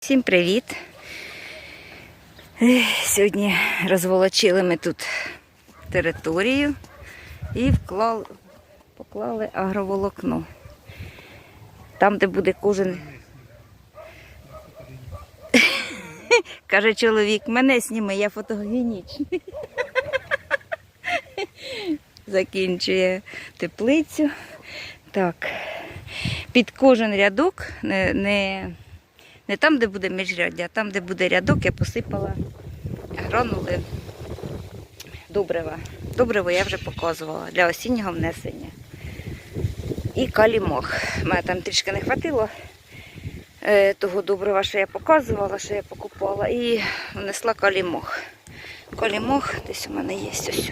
Всім привіт! Сьогодні розволочили ми тут територію і вклали, поклали агроволокно. Там, де буде кожен. Каже чоловік, мене сніми, я фотогенічний. Закінчує теплицю. Так. Під кожен рядок не, не там, де буде міжряддя, а там, де буде рядок, я посипала гранули добрива. Добриво я вже показувала для осіннього внесення. І калімох. Мене там трішки не хватило е, того добрива, що я показувала, що я покупала, і внесла калімох. Калімох десь у мене є ось.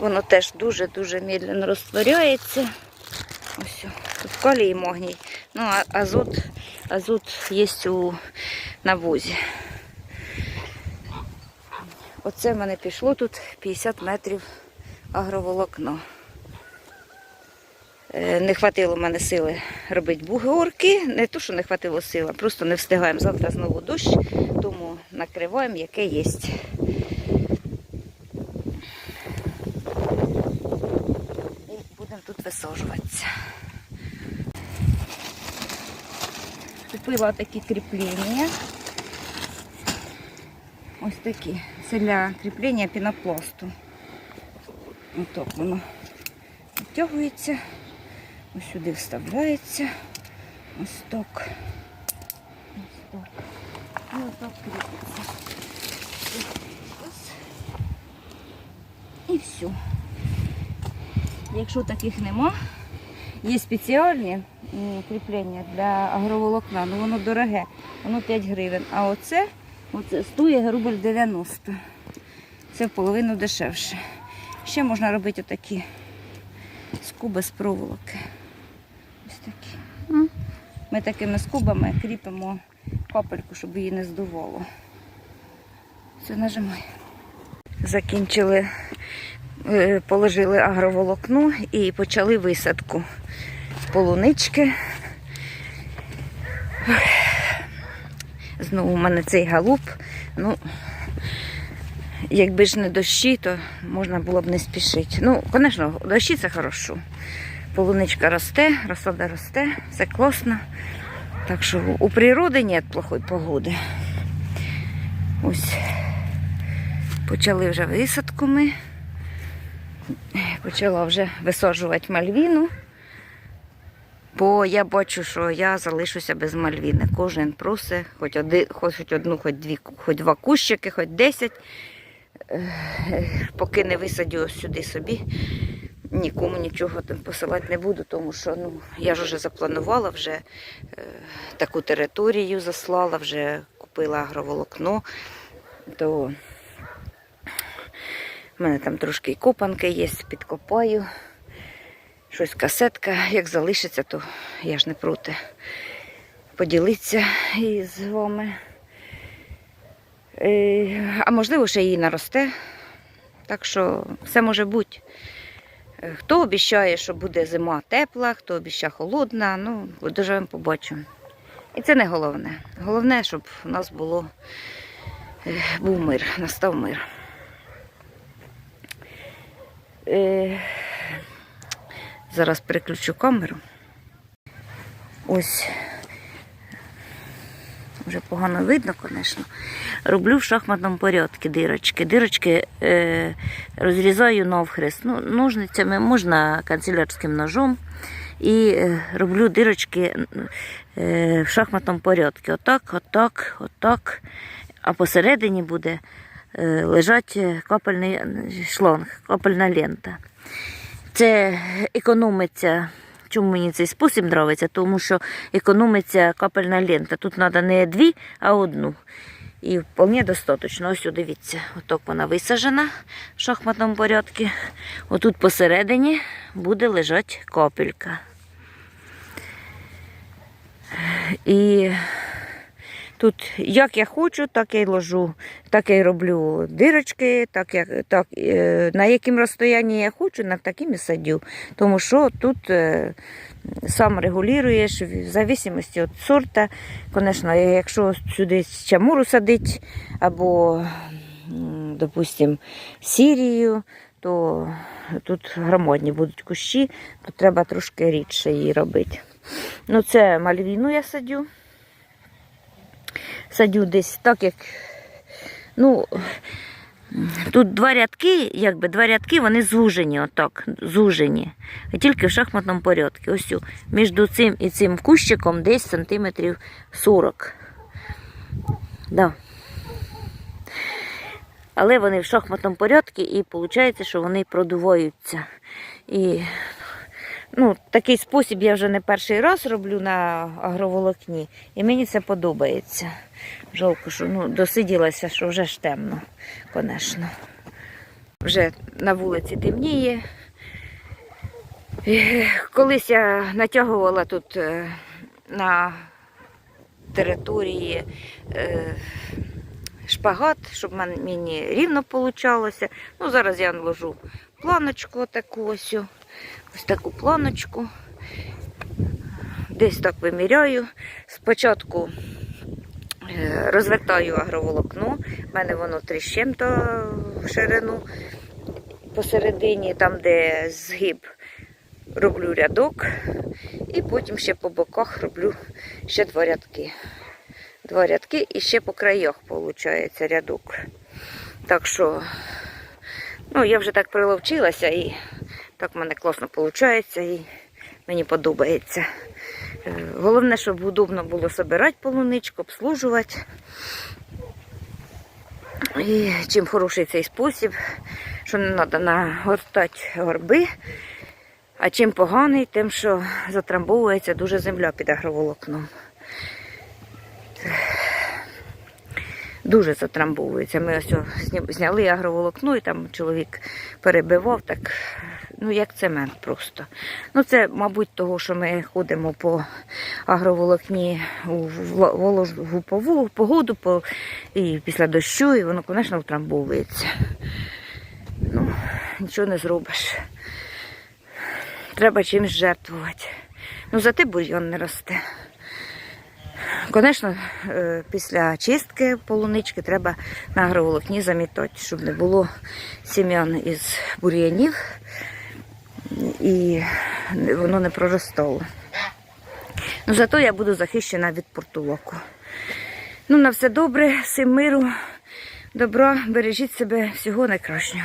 Воно теж дуже-дуже медленно розтворяється. Ось, тут калій і магній. Ну, а азот, азот є у навозі. Оце в мене пішло тут 50 метрів агроволокно. Е, Не хватило в мене сили робити бугорки. Не то, що не хватило сили, просто не встигаємо. Завтра знову дощ, тому накриваємо, яке є. І будемо тут висаджуватися. Купила такі кріплення. Ось такі. Це для кріплення пінопласту. Отак воно відтягується. Ось сюди вставляється. Ось так. Ось так. І отак кріпиться. І все. Якщо таких нема, є спеціальні кріплення для агроволокна, ну воно дороге, воно 5 гривень. А оце, оце стоїть рубль 90. Це в половину дешевше. Ще можна робити отакі скуби з проволоки. Ось такі. Ми такими скубами кріпимо капельку, щоб її не здувало. Все, нажимай. Закінчили Е, положили агроволокно і почали висадку полунички. Знову у мене цей галуп. Ну, якби ж не дощі, то можна було б не спішити. Ну, звісно, дощі це хорошо. Полуничка росте, розсада росте, все класно. Так що у природи нет плохої погоди. Ось почали вже висадку ми почала вже висаджувати мальвіну, бо я бачу, що я залишуся без мальвіни. Кожен просить, хоч, один, хоч одну, хоч дві, хоч два кущики, хоч десять. Поки не висадю сюди собі, нікому нічого там посилати не буду, тому що ну, я ж вже запланувала, вже е, таку територію заслала, вже купила агроволокно. То у мене там трошки копанки є, підкопаю. Щось касетка. Як залишиться, то я ж не проти поділитися із вами. Е, А можливо, ще її наросте. Так що все може бути. Е, Хто обіцяє, що буде зима тепла, хто обіцяє холодна, ну, доживемо побачимо. І це не головне. Головне, щоб у нас було, е, був мир, настав мир. Зараз переключу камеру. Ось. Вже погано видно, звісно. Роблю в шахматному порядку дирочки. Дирочки е, розрізаю навхрест. Ну, ножницями можна канцелярським ножом. І е, роблю дирочки е, в шахматному порядку. Отак, отак, отак. А посередині буде е, лежать капельний шланг, капельна лента. Це економиться. Чому мені цей спосіб подобається? Тому що економиться капельна лента. Тут треба не дві, а одну. І вполне достатньо. Ось дивіться, отак вона висаджена в шахматному порядку. Отут посередині буде лежати капелька. І Тут як я хочу, так я й ложу, так я й роблю дирочки, так, як, так, е, на яким розстоянні я хочу, на таким і садю. Тому що тут е, сам регулюєш в зависимості від сорта. Звісно, якщо сюди чамуру садить або, допустим, сірію, то тут громадні будуть кущі, то треба трошки рідше її робити. Ну, це мальвіну я садю. Садю десь так, як. Ну, тут два рядки, якби два рядки, вони звужені, отак, звужені. І тільки в шахматному порядку. Ось між цим і цим кущиком десь сантиметрів 40. Да. Але вони в шахматному порядку і виходить, що вони продуваються. І ну, такий спосіб я вже не перший раз роблю на агроволокні, і мені це подобається. Жалко, що ну, досиділася, що вже ж темно, звісно. Вже на вулиці темніє. Колись я натягувала тут е, на території е, шпагат, щоб мені рівно получалося. Ну, зараз я наложу планочку таку ось. Ось таку планочку. Десь так виміряю. Спочатку е, розвертаю агроволокно. У мене воно чим-то в ширину посередині, там, де згиб, роблю рядок. І потім ще по боках роблю ще два рядки. Два рядки і ще по краях виходить рядок. Так що, ну, я вже так приловчилася і так в мене класно виходить і мені подобається. Е, Головне, щоб удобно було збирати полуничку, обслужувати. І чим хороший цей спосіб, що не треба нагортати горби, а чим поганий, тим, що затрамбовується дуже земля під агроволокном. Дуже затрамбовується. Ми ось зняли агроволокно, і там чоловік перебивав, так, ну як цемент просто. Ну це, мабуть, того, що ми ходимо по агроволокні у вологу погоду по, і після дощу, і воно, звісно, втрамбовується. Ну, нічого не зробиш. Треба чимось жертвувати. Ну, зате бур'ян не росте. Звісно, е, після чистки полунички треба на агроволокні замітати, щоб не було сім'ян із бур'янів і воно не проростало. Ну, зато я буду захищена від портулоку. Ну, на все добре, всім миру, добра, бережіть себе, всього найкращого.